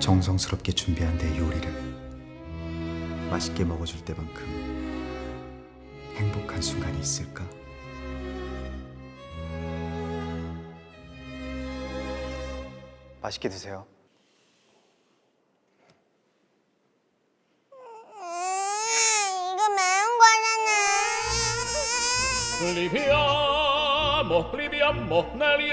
정성스럽게 준비한 내 요리를 맛있게 먹어줄 때만큼 행복한 순간이 있을까? 맛있게 드세요. 음, 이거 매운 거잖아. Liviamo, liviamo negli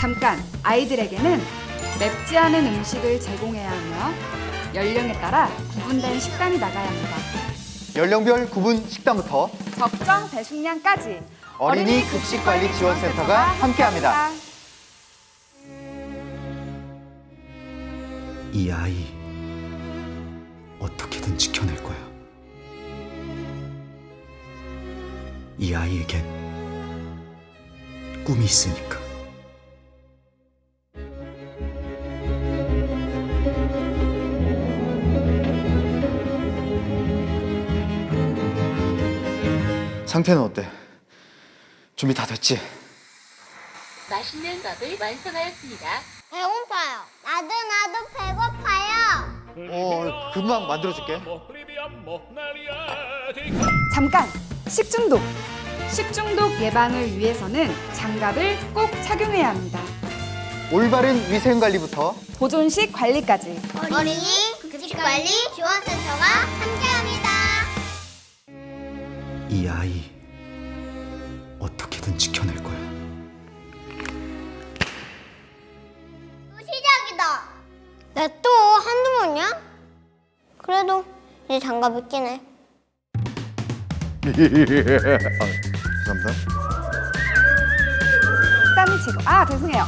잠깐 아이들에게는 맵지 않은 음식을 제공해야 하며 연령에 따라 구분된 식단이 나가야 합니다. 연령별 구분 식단부터 적정 배식량까지 어린이 급식관리 지원센터가 함께합니다. 이 아이 어떻게든 지켜낼 거야. 이 아이에겐 꿈이 있으니까. 상태는 어때? 준비 다 됐지? 맛있는 밥을 완성하였습니다. 배고파요. 나도 나도 배고파요. 어, 금방 만들어줄게. 잠깐 식중독 식중독 예방을 위해서는 장갑을 꼭 착용해야 합니다. 올바른 위생 관리부터 보존식 관리까지 어린이 급식관리 지원센터가 함께합니다. 이 아이 어떻게든 지켜낼 거야. 또 시작이다. 내또 한두 번이야? 그래도 이제 장갑을 끼네. 감사합니다. 식단을 제공 아 죄송해요.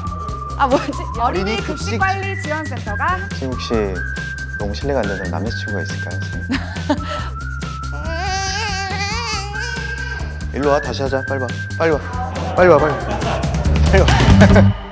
아 뭐지 어린이 어린이 급식- 급식 관리 지원센터가 지금 혹시 너무 실례가 안 되는 남자친구가 있을까요? 지금? 일로 와 다시 하자. 빨리 와. 빨리 와. 빨리 와 빨리 와. 빨리 와